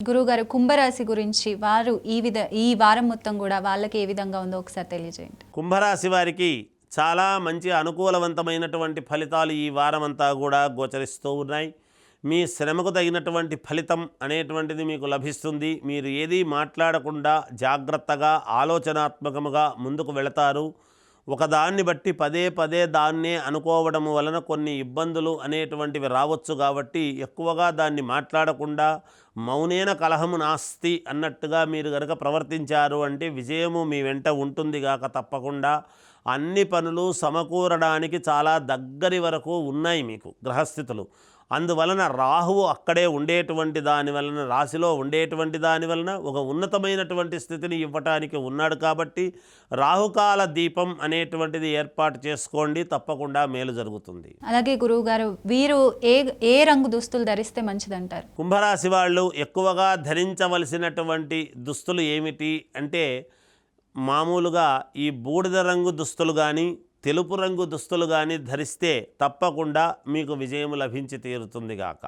గురువుగారు కుంభరాశి గురించి వారు ఈ విధ ఈ వారం మొత్తం కూడా వాళ్ళకి ఏ విధంగా ఉందో ఒకసారి తెలియజేయండి. కుంభరాశి వారికి చాలా మంచి అనుకూలవంతమైనటువంటి ఫలితాలు ఈ వారమంతా కూడా గోచరిస్తూ ఉన్నాయి. మీ శ్రమకు తగినటువంటి ఫలితం అనేటువంటిది మీకు లభిస్తుంది. మీరు ఏది మాట్లాడకుండా జాగ్రత్తగా ఆలోచనాత్మకముగా ముందుకు వెళతారు. ఒకదాన్ని బట్టి పదే పదే దాన్నే అనుకోవడం వలన కొన్ని ఇబ్బందులు అనేటువంటివి రావచ్చు కాబట్టి ఎక్కువగా దాన్ని మాట్లాడకుండా మౌనేన కలహము నాస్తి అన్నట్టుగా మీరు కనుక ప్రవర్తించారు అంటే విజయము మీ వెంట ఉంటుంది గాక తప్పకుండా. అన్ని పనులు సమకూరడానికి చాలా దగ్గరి వరకు ఉన్నాయి మీకు గ్రహస్థితులు. అందువలన రాహువు అక్కడే ఉండేటువంటి దాని వలన రాశిలో ఉండేటువంటి దాని వలన ఒక ఉన్నతమైనటువంటి స్థితిని ఇవ్వటానికి ఉన్నాడు కాబట్టి రాహుకాల దీపం అనేటువంటిది ఏర్పాటు చేసుకోండి తప్పకుండా మేలు జరుగుతుంది. అలాగే గురువుగారు వీరు ఏ ఏ రంగు దుస్తులు ధరిస్తే మంచిదంటారు? కుంభరాశి వాళ్ళు ఎక్కువగా ధరించవలసినటువంటి దుస్తులు ఏమిటి అంటే మామూలుగా ఈ బూడిద రంగు దుస్తులు కానీ తెలుపు రంగు దుస్తులు కానీ ధరిస్తే తప్పకుండా మీకు విజయం లభించి తీరుతుందిగాక